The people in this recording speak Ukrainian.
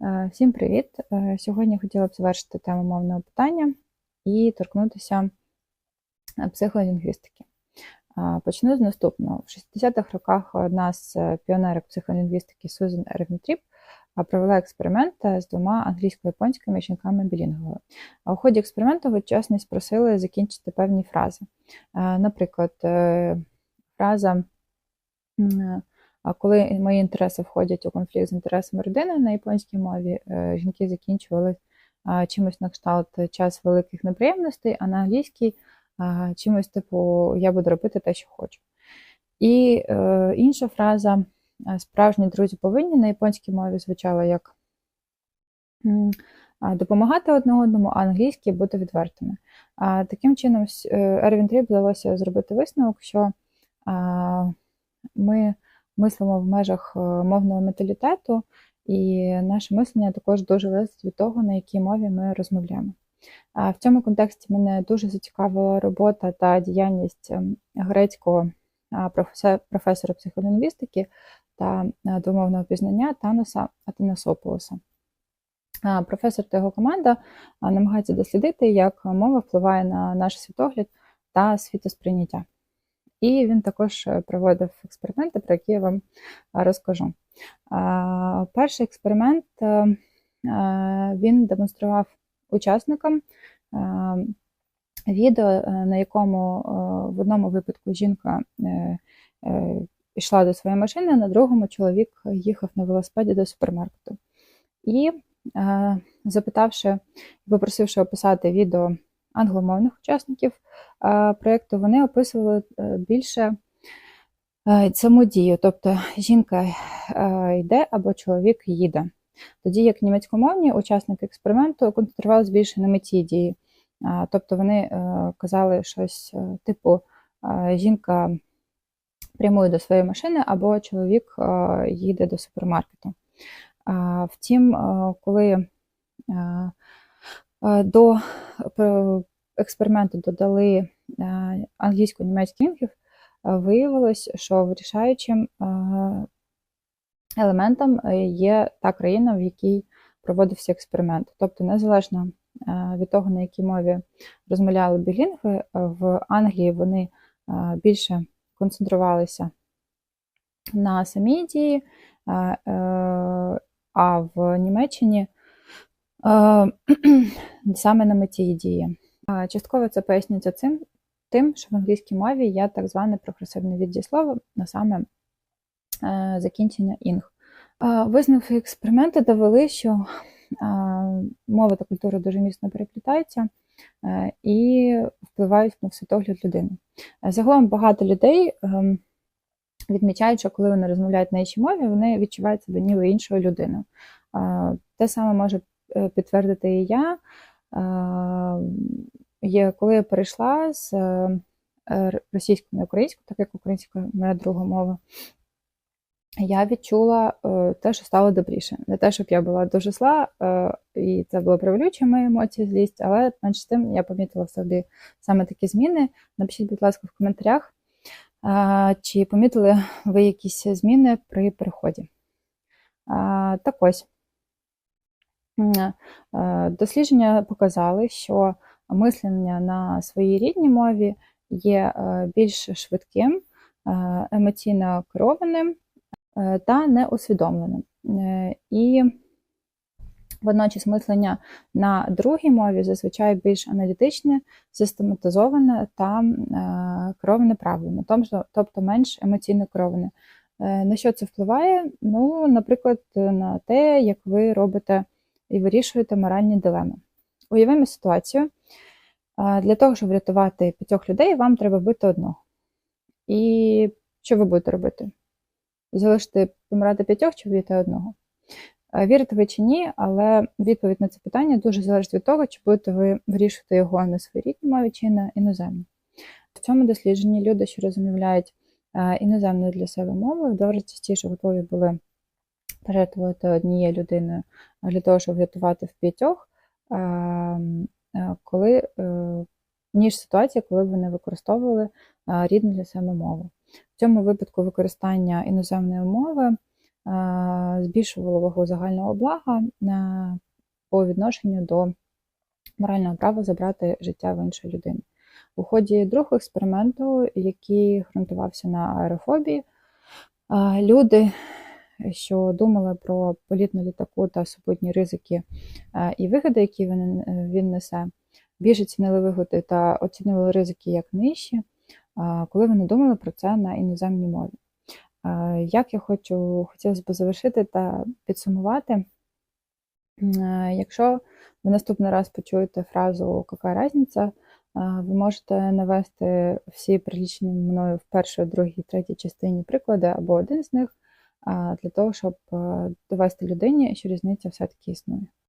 Е, Всім привіт! Е, Сьогодні хотіла б завершити тему мовного питання і торкнутися е, психолінгвістики. Почну з наступного. В 60-х роках одна з піонерок психолінгвістики Сузан Ервінтріп провела експеримент з двома англійсько-японськими жінками білінговими. У ході експерименту учасниць просили закінчити певні фрази. Наприклад, фраза. А коли мої інтереси входять у конфлікт з інтересами родини на японській мові, е, жінки закінчували чимось на кшталт час великих неприємностей, а на англійській чимось типу Я буду робити те, що хочу. І е, інша фраза е, Справжні друзі повинні на японській мові звучала як допомагати одне одному, а англійській бути відвертими. Таким чином, Ервін Тріп вдалося зробити висновок, що ми мислимо в межах е, мовного менталітету, і наше мислення також дуже залежить від того, на якій мові ми розмовляємо. В цьому контексті мене дуже зацікавила робота та діяльність ем, грецького професора психолінгвістики та е, двомовного пізнання Таноса Атанасополоса. Професор та його команда намагаються дослідити, як мова впливає на наш світогляд та світосприйняття. І він також е, проводив експерименти, про які я вам розкажу. Перший експеримент е, е, він демонстрував учасникам е, відео, е, на якому е, в одному випадку жінка е, е, йшла до своєї машини, а на другому чоловік їхав на велосипеді до супермаркету. І е, запитавши, попросивши описати відео англомовних учасників е, проєкту, вони описували е, більше е, саму дію, тобто жінка е, йде або чоловік їде. Тоді як німецькомовні учасники експерименту концентрувалися більше на меті дії. Тобто вони е, казали щось е, типу е, жінка прямує до своєї машини, або чоловік е, їде до супермаркету. Втім, е, коли е, е, до е, експерименту додали е, англійсько-німецьких лінгів, е, виявилось, що вирішаючим е, елементом е, є та країна, в якій проводився експеримент. Тобто, незалежно е, від того, на якій мові розмовляли білінгви, е, в Англії вони е, більше концентрувалися на самій дії, е, е, а в Німеччині е, саме на меті дії. Частково це пояснюється цим, тим, що в англійській мові є так зване прогресивне від дієслова, на саме е, закінчення інг. Е, Висновки експерименту довели, що мова та культура дуже міцно переплітаються е, і впливають на світогляд людини. Е, Загалом багато людей ем, відмічають, що коли вони розмовляють на іншій мові, вони відчувають себе ніби іншою людиною. Те саме може підтвердити і я. Е, Є, коли я перейшла з е, російської на українську, так як українська моя друга мова, я відчула е, те, що стало добріше. Не те, щоб я була дуже зла, е, і це було привлюче мої емоції, злість, але менш тим я помітила в собі саме такі зміни. Напишіть, будь ласка, в коментарях, е, чи помітили ви якісь зміни при переході. Е, Так ось. Дослідження показали, що мислення на своїй рідній мові є е, більш швидким, е, емоційно керованим е, та неусвідомленим. І водночас мислення на другій мові зазвичай більш аналітичне, систематизоване та кероване правильно, тобто- менш емоційно кероване. На що це впливає? Ну, наприклад, на те, як ви робите і вирішуєте моральні дилеми. Уявимо ситуацію. Для того, щоб врятувати п'ятьох людей, вам треба вбити одного. І що ви будете робити? Залишити помирати п'ятьох чи вбити одного? Вірите ви чи ні, але відповідь на це питання дуже залежить від того, чи будете ви вирішувати його на своїй рідній мові чи на іноземній. В цьому дослідженні люди, що розмовляють іноземною для себе мовою, дуже частіше готові були пожертвувати однією людиною для того, щоб врятувати в п'ятьох, коли, е, ніж ситуація, коли б вони використовували рідну для себе мову. В цьому випадку використання іноземної мови збільшувало вагу загального блага по відношенню до морального права забрати життя в іншої людини. У ході другого експерименту, який ґрунтувався на аерофобії, люди, що думали про політ на літаку та супутні ризики е, і вигоди, які він, він несе, більше цінили вигоди та оцінювали ризики як нижчі, коли вони думали про це на іноземній мові. Як я хочу, хотілося б завершити та підсумувати, якщо ви наступний раз почуєте фразу «Яка різниця?», ви можете навести всі прилічені мною в першій, другій, третій частині приклади або один з них для того, щоб довести людині, що різниця все-таки існує.